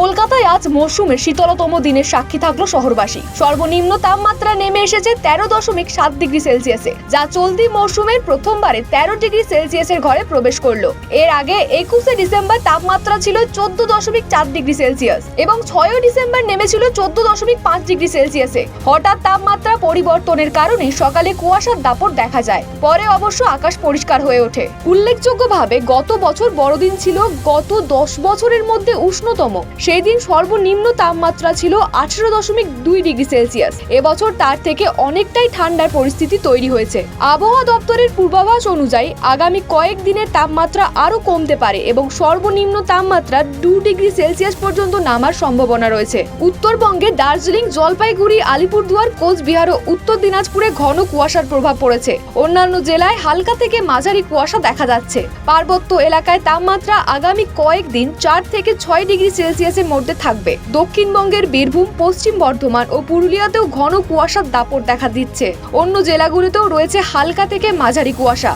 কলকাতায় আজ মরশুমের শীতলতম দিনের সাক্ষী থাকল শহরবাসী। সর্বনিম্ন তাপমাত্রা নেমে এসেছে তেরো দশমিক সাত ডিগ্রি সেলসিয়াসে, যা চলতি মরশুমের প্রথমবারে তেরো ডিগ্রি সেলসিয়াসের ঘরে প্রবেশ করল। এর আগে একুশে ডিসেম্বর তাপমাত্রা ছিল চোদ্দ দশমিক চার ডিগ্রি সেলসিয়াস এবং ছয়ই ডিসেম্বর নেমেছিল চোদ্দ দশমিক পাঁচ ডিগ্রি সেলসিয়াসে। হঠাৎ তাপমাত্রা পরিবর্তনের কারণে সকালে কুয়াশার দাপট দেখা যায়। পরে অবশ্য আকাশ পরিষ্কার হয়ে ওঠে। উল্লেখযোগ্যভাবে গত বছর বড়দিন ছিল গত দশ বছরের মধ্যে উষ্ণতম। সেই দিন সর্বনিম্ন তাপমাত্রা ছিল আঠেরো দশমিক দুই ডিগ্রি সেলসিয়াস। এবছর তার থেকে অনেকটাই ঠান্ডার পরিস্থিতি তৈরি হয়েছে। আবহাওয়া দপ্তরের পূর্বাভাস অনুযায়ী আগামী কয়েক দিনের তাপমাত্রা আরও কমতে পারে এবং সর্বনিম্ন তাপমাত্রা দু ডিগ্রি সেলসিয়াস পর্যন্ত নামার সম্ভাবনা রয়েছে। উত্তরবঙ্গে দার্জিলিং, জলপাইগুড়ি, আলিপুরদুয়ার, কোচবিহার ও উত্তর দিনাজপুরে ঘন কুয়াশার প্রভাব পড়েছে। অন্যান্য জেলায় হালকা থেকে মাঝারি কুয়াশা দেখা যাচ্ছে। পার্বত্য এলাকায় তাপমাত্রা আগামী কয়েকদিন চার থেকে ছয় ডিগ্রি সেলসিয়াসের মধ্যে থাকবে। দক্ষিণবঙ্গের বীরভূম, পশ্চিম বর্ধমান ও পুরুলিয়াতেও ঘন কুয়াশার দাপট দেখা দিচ্ছে। অন্য জেলাগুলিতেও রয়েছে হালকা থেকে মাঝারি কুয়াশা।